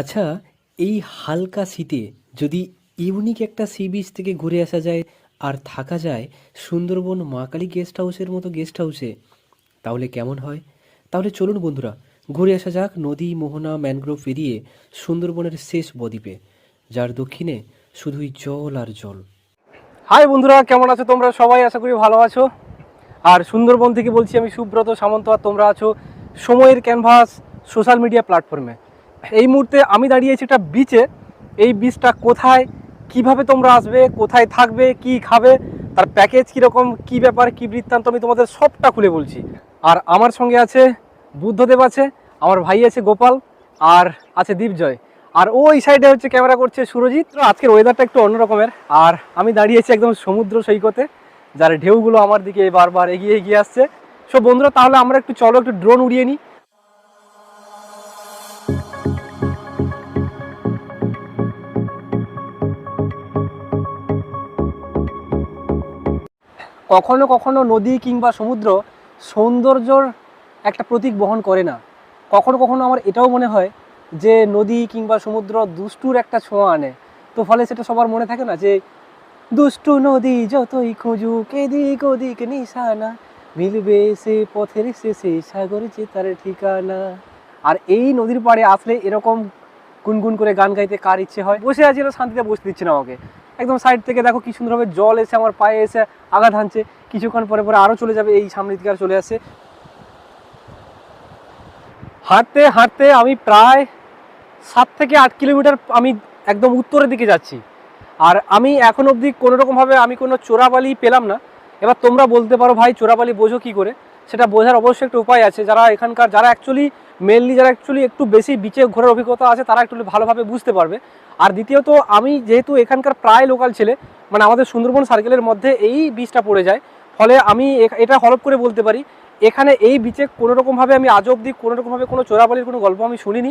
আচ্ছা এই হালকা শীতে যদি ইউনিক একটা সি বিচ থেকে ঘুরে আসা যায় আর থাকা যায় সুন্দরবন মা কালী গেস্ট হাউসের মতো গেস্ট হাউসে, তাহলে কেমন হয়? তাহলে চলুন বন্ধুরা, ঘুরে আসা যাক নদী, মোহনা, ম্যানগ্রোভ পেরিয়ে সুন্দরবনের শেষ বদ্বীপে, যার দক্ষিণে শুধুই জল আর জল। হাই বন্ধুরা, কেমন আছো তোমরা? সবাই আশা করি ভালো আছো। আর সুন্দরবন থেকে বলছি আমি সুব্রত সামন্ত, আর তোমরা আছো সময়ের ক্যানভাস সোশ্যাল মিডিয়া প্ল্যাটফর্মে। এই মুহূর্তে আমি দাঁড়িয়েছি একটা বিচে এই বিচটা কোথায়, কীভাবে তোমরা আসবে, কোথায় থাকবে, কি খাবে, তার প্যাকেজ কীরকম, কি ব্যাপার, কি বৃত্তান্ত আমি তোমাদের সবটা খুলে বলছি। আর আমার সঙ্গে আছে বুদ্ধদেব আছে, আমার ভাই আছে গোপাল, আর আছে দীপজয়। আর ওই সাইডে হচ্ছে ক্যামেরা করছে সুরজিৎ। আজকের ওয়েদারটা একটু অন্য রকমের। আর আমি দাঁড়িয়েছি একদম সমুদ্র সৈকতে, যার ঢেউগুলো আমার দিকে বারবার এগিয়ে এগিয়ে আসছে। সো বন্ধুরা, তাহলে আমরা একটু চলো, একটু ড্রোন উড়িয়ে নিই। কখনো কখনো নদী কিংবা সমুদ্র সৌন্দর্যর একটা প্রতীক বহন করে না। কখনো কখনো আমার এটাও মনে হয় যে নদী কিংবা সমুদ্র দুষ্টুর একটা ছোঁয়া আনে। তো ফলে সেটা সবার মনে থাকে না যে, দুষ্টু নদী যতই খুঁজুক, এদিক ওদিক নিশানা, মিলবে সে পথের শেষে সাগর যে তার ঠিকানা। আর এই নদীর পাড়ে আসলে এরকম গুনগুন করে গান গাইতে কার ইচ্ছে হয়? বসে আছি শান্তিতে বসতে দিচ্ছে না আমাকে। একদম সাইড থেকে দেখো কি সুন্দরভাবে জল এসে আমার পায়ে এসে আঘাত হানছে। কিছুক্ষণ পরে পরে আরও চলে যাবে এই সামনের দিকে আর চলে আসে। হাঁটতে হাঁটতে আমি প্রায় সাত থেকে আট কিলোমিটার আমি একদম উত্তরের দিকে যাচ্ছি। আর আমি এখন অবধি কোনো রকমভাবে আমি কোনো চোরাবালি পেলাম না। এবার তোমরা বলতে পারো, ভাই, চোরাবালি বোঝো কী করে? সেটা বোঝার অবশ্যই একটা উপায় আছে। যারা এখানকার, যারা অ্যাকচুয়ালি মেনলি যারা অ্যাকচুয়ালি একটু বেশি বিচে ঘোরার অভিজ্ঞতা আছে, তারা একটু ভালোভাবে বুঝতে পারবে। আর দ্বিতীয়ত, আমি যেহেতু এখানকার প্রায় লোকাল ছেলে মানে আমাদের সুন্দরবন সার্কেলের মধ্যে এই বীজটা পড়ে যায়। ফলে আমি এটা হলপ করে বলতে পারি, এখানে এই বিচে কোনো রকমভাবে আমি আজ অবধি কোনো রকমভাবে কোনো চোরাবালির কোনো গল্প আমি শুনিনি।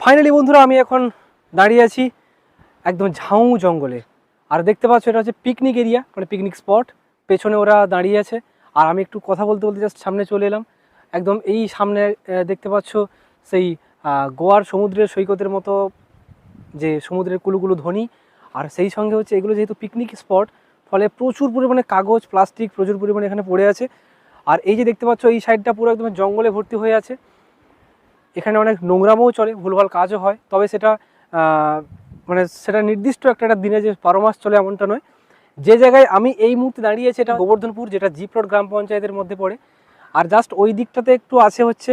ফাইনালি বন্ধুরা, আমি এখন দাঁড়িয়ে আছি। একদম ঝাউ জঙ্গলে। আর দেখতে পাচ্ছ, এটা হচ্ছে পিকনিক এরিয়া মানে পিকনিক স্পট পেছনে ওরা দাঁড়িয়ে আছে। আর আমি একটু কথা বলতে বলতে জাস্ট সামনে চলে এলাম। একদম এই সামনে দেখতে পাচ্ছ সেই গোয়ার সমুদ্রের সৈকতের মতো যে সমুদ্রের কুলুকুলু ধ্বনি। আর সেই সঙ্গে হচ্ছে এগুলো যেহেতু পিকনিক স্পট ফলে প্রচুর পরিমাণে কাগজ প্লাস্টিক প্রচুর পরিমাণে এখানে পড়ে আছে। আর এই যে দেখতে পাচ্ছ, এই সাইডটা পুরো একদম জঙ্গলে ভর্তি হয়ে আছে। এখানে অনেক নোংরামও চলে, ভুলভাল কাজও হয়। তবে সেটা মানে সেটা নির্দিষ্ট একটা একটা দিনে যে বারো মাস চলে এমনটা নয়। যে জায়গায় আমি এই মুহূর্তে দাঁড়িয়ে আছি, এটা গোবর্ধনপুর, যেটা জিপ রোড গ্রাম পঞ্চায়েতের মধ্যে পড়ে। আর জাস্ট ওই দিকটাতে একটু আছে হচ্ছে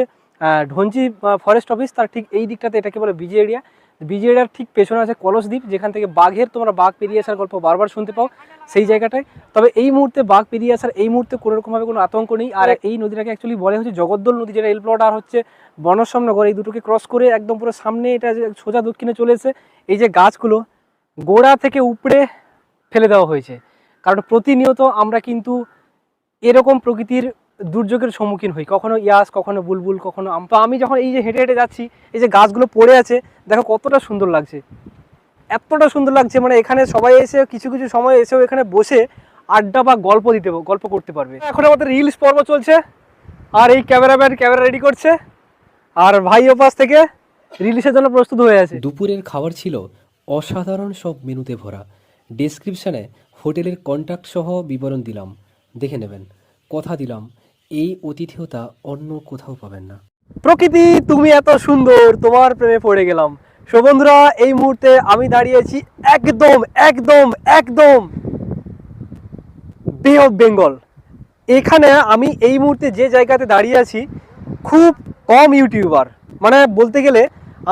ঢঞ্জি ফরেস্ট অফিস তার ঠিক এই দিকটাতে এটাকে বলে বিজি এরিয়া বিজি এরিয়ার ঠিক পেছনে আছে কলসদ্বীপ যেখান থেকে বাঘের তোমরা বাঘ পেরিয়ে আসার গল্প বারবার শুনতে পাও সেই জায়গাটায়। তবে এই মুহূর্তে বাঘ পেরিয়ে আসার এই মুহূর্তে কোনো রকমভাবে কোনো আতঙ্ক নেই। আর এই নদীটাকে অ্যাকচুয়ালি বলে হচ্ছে জগদ্দল নদী যেটা এলপ্লট আর হচ্ছে বনশ্যামনগর এই দুটোকে ক্রস করে একদম পুরো সামনে এটা যে সোজা দক্ষিণে চলে এসে এই যে গাছগুলো গোড়া থেকে উপড়ে ফেলে দেওয়া হয়েছে। কারণ প্রতিনিয়ত আমরা কিন্তু এরকম প্রকৃতির দুর্যোগের সম্মুখীন হই। কখনো ইয়াস, কখনো বুলবুল, কখনো আম। তো আমি যখন এই যে হেঁটে হেঁটে যাচ্ছি, এই যে গাছগুলো পড়ে আছে, দেখো কতটা সুন্দর লাগছে। এতটা সুন্দর লাগছে মানে এখানে সবাই এসে, কিছু কিছু সময় এসেও এখানে বসে আড্ডা বা গল্প দিতে, গল্প করতে পারবে। এখন আমাদের রিলস পর্ব চলছে, আর এই ক্যামেরাম্যান ক্যামেরা রেডি করছে, আর ভাই ওপাশ থেকে রিলিজের জন্য প্রস্তুত হয়ে আছে। দুপুরের খাবার ছিল অসাধারণ সব মেনুতে ভরা। ডেসক্রিপশানে হোটেলের কন্ট্যাক্ট সহ বিবরণ দিলাম। দেখে নেবেন। কথা দিলাম। এই অতিথেয়তা অন্য কোথাও পাবেন না। প্রকৃতি, তুমি এত সুন্দর, তোমার প্রেমে পড়ে গেলাম। সো বন্ধুরা, এই মুহূর্তে আমি দাঁড়িয়েছি একদম একদম একদম বে অফ বেঙ্গল এখানে আমি এই মুহূর্তে যে জায়গাতে দাঁড়িয়ে আছি, খুব কম ইউটিউবার। মানে বলতে গেলে,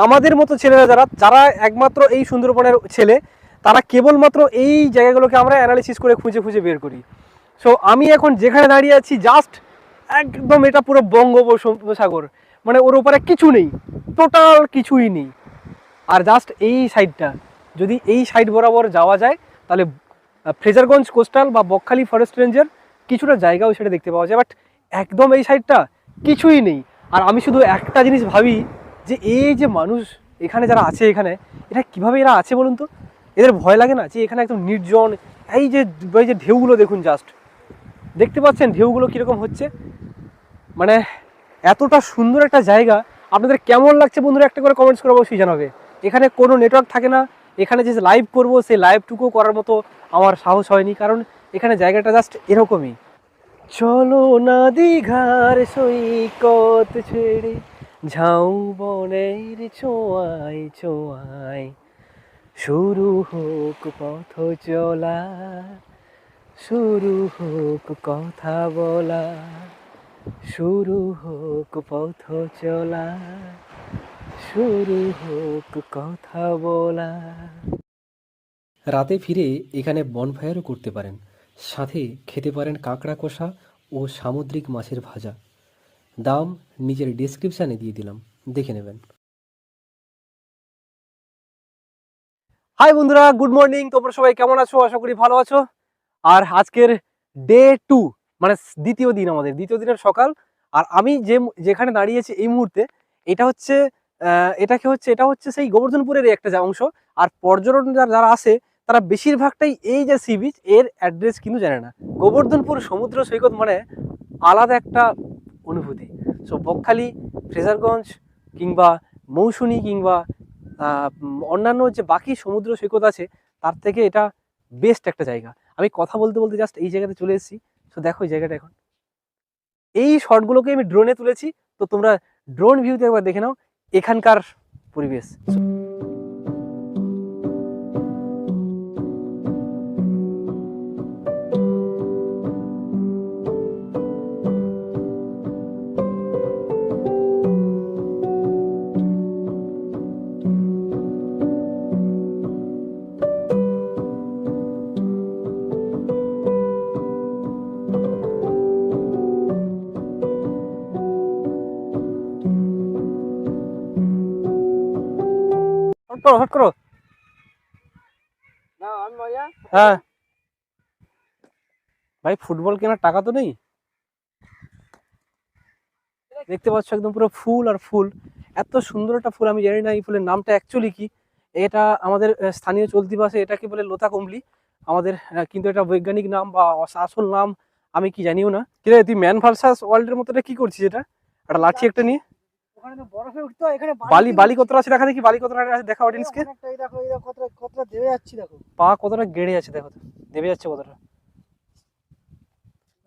আমাদের মতো ছেলেরা যারা যারা একমাত্র এই সুন্দরবনের ছেলে, তারা কেবলমাত্র এই জায়গাগুলোকে আমরা অ্যানালিসিস করে খুঁজে খুঁজে বের করি। সো আমি এখন যেখানে দাঁড়িয়ে আছি জাস্ট একদম এটা পুরো বঙ্গোপসাগর। মানে ওর উপরে কিছু নেই টোটাল কিছুই নেই। আর জাস্ট এই সাইডটা যদি এই সাইড বরাবর যাওয়া যায়, তাহলে ফ্রেজারগঞ্জ কোস্টাল বা বকখালি ফরেস্ট রেঞ্জের কিছুটা জায়গাও সেটা দেখতে পাওয়া যায়। বাট একদম এই সাইডটা কিছুই নেই। আর আমি শুধু একটা জিনিস ভাবি, যে এই যে মানুষ এখানে যারা আছে এখানে এটা কীভাবে এরা আছে বলুন তো? এদের ভয় লাগে না যে এখানে একদম নির্জন, এই যে যে ঢেউগুলো দেখুন জাস্ট দেখতে পাচ্ছেন ঢেউগুলো কীরকম হচ্ছে? মানে এতটা সুন্দর একটা জায়গা, আপনাদের কেমন লাগছে বন্ধুরা একটা করে কমেন্টস করে অবশ্যই জানাবে। এখানে কোনো নেটওয়ার্ক থাকে না, এখানে যে লাইভ করব, সেই লাইভটুকু করার মতো আমার সাহস হয়নি, কারণ এখানে জায়গাটা জাস্ট এরকমই। চলো না দীঘার সৈকত ছেড়ে ঝাউ বনের ছোঁয়ায় ছোঁয়ায়। শুরু হোক পথ চলা। শুরু হোক কথা বলা শুরু হোক পথ চলা শুরু হোক কথা বলা। রাতে ফিরে এখানে বনফায়ারও করতে পারেন। সাথে খেতে পারেন কাঁকড়া কষা ও সামুদ্রিক মাছের ভাজা। দাম নিজের ডেসক্রিপশানে দিয়ে দিলাম। দেখে নেবেন। হাই বন্ধুরা গুড মর্নিং তোমরা সবাই কেমন আছো? আশা করি ভালো আছো। আর আজকের ডে টু মানে দ্বিতীয় দিন আমাদের, দ্বিতীয় দিনের সকাল। আর আমি যে যেখানে দাঁড়িয়েছি এই মুহূর্তে, এটা হচ্ছে এটাকে হচ্ছে, এটা হচ্ছে সেই গোবর্ধনপুরের একটা অংশ। আর পর্যটন যারা যারা আসে, তারা বেশিরভাগটাই এই যে সি বিচ এর অ্যাড্রেস কিন্তু জানে না। গোবর্ধনপুর সমুদ্র সৈকত মানে আলাদা একটা অনুভূতি। সো বকখালি, ফ্রেজারগঞ্জ, কিংবা মৌসুনি, কিংবা অন্যান্য যে বাকি সমুদ্র সৈকত আছে, তার থেকে এটা বেস্ট একটা জায়গা। আমি কথা বলতে বলতে জাস্ট এই জায়গাতে চলে এসেছি। তো দেখো এই জায়গাটা এখন। এই শটগুলোকে আমি ড্রোনে তুলেছি। তো তোমরা ড্রোন ভিউতে একবার দেখে নাও। এখানকার পরিবেশ। করো হট করো। হ্যাঁ। ভাই ফুটবল কেনার টাকা তো নেই? দেখতে পাচ্ছ একদম পুরো ফুল আর ফুল। এত সুন্দর একটা ফুল আমি জানি না এই ফুলের নামটা অ্যাকচুয়ালি কি। এটা আমাদের স্থানীয় চলতি ভাষায় এটাকে বলে লোতা কমলি। আমাদের কিন্তু এটা বৈজ্ঞানিক নাম বা আস- আসল নাম আমি কি জানিও না। কিরে তুই ম্যান ভার্সাস ওয়ার্ল্ডের মতো এটা কি করছিস এটা? একটা লাঠি একটা নিয়ে? ওখানে তো বরফে উঠতো এখানে বালি বালি কতটা আছে? দেখা দেখি বালি কতটা আছে দেখা অডিয়েন্সকে এই দেখো এই দেখো কতটা কতটা দেবে যাচ্ছি দেখো। পা কতটা গেড়ে আছে দেখো দেবে যাচ্ছে কতটা।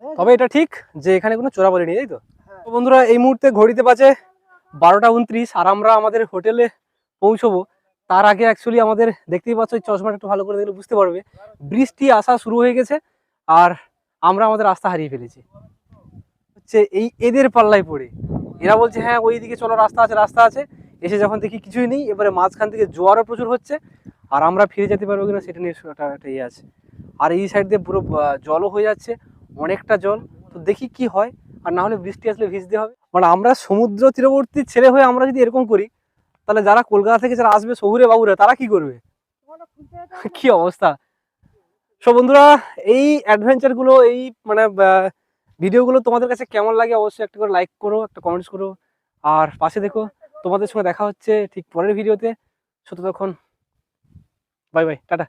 তবে এটা ঠিক যে এখানে কোনো চোরাবালি নেই তাই তো? হ্যাঁ। তো বন্ধুরা এই মুহূর্তে ঘড়িতে বাজে বারোটা উনত্রিশ আর আমরা আমাদের হোটেলে পৌঁছবো। তার আগে অ্যাকচুয়ালি আমাদের দেখতেই পাচ্ছ এই চশমাটা একটু ভালো করে দেখলে বুঝতে পারবে। বৃষ্টি আসা শুরু হয়ে গেছে আর আমরা আমাদের রাস্তা হারিয়ে ফেলেছি। হচ্ছে এই এদের পাল্লায় পড়ে। এরা বলছে হ্যাঁ ওই দিকে চলো, রাস্তা আছে রাস্তা আছে। এসে যখন দেখি কিছুই নেই, এবারে মাঝখান থেকে জোয়ারও প্রচুর হচ্ছে, আর আমরা ফিরে যেতে পারব কিনা সেটা নিয়ে একটা একটা ইয়ে আছে। আর এই সাইড দিয়ে পুরো জলও হয়ে যাচ্ছে, অনেকটা জল। তো দেখি কি হয়, আর না হলে বৃষ্টি আসলে ভিজতে হবে। মানে আমরা সমুদ্র তীরবর্তী ছেলে হয়ে আমরা যদি এরকম করি, তাহলে যারা কলকাতা থেকে যারা আসবে, শহুরে বাবুরা, তারা কি করবে? কি অবস্থা? সো বন্ধুরা, এই অ্যাডভেঞ্চারগুলো এই মানে ভিডিওগুলো তোমাদের কাছে কেমন লাগে অবশ্যই একটা করে লাইক করো, একটা কমেন্টস করো। আর পাশে দেখো, তোমাদের সঙ্গে দেখা হচ্ছে ঠিক পরের ভিডিওতে। শুধু তখন বাই বাই টাটা।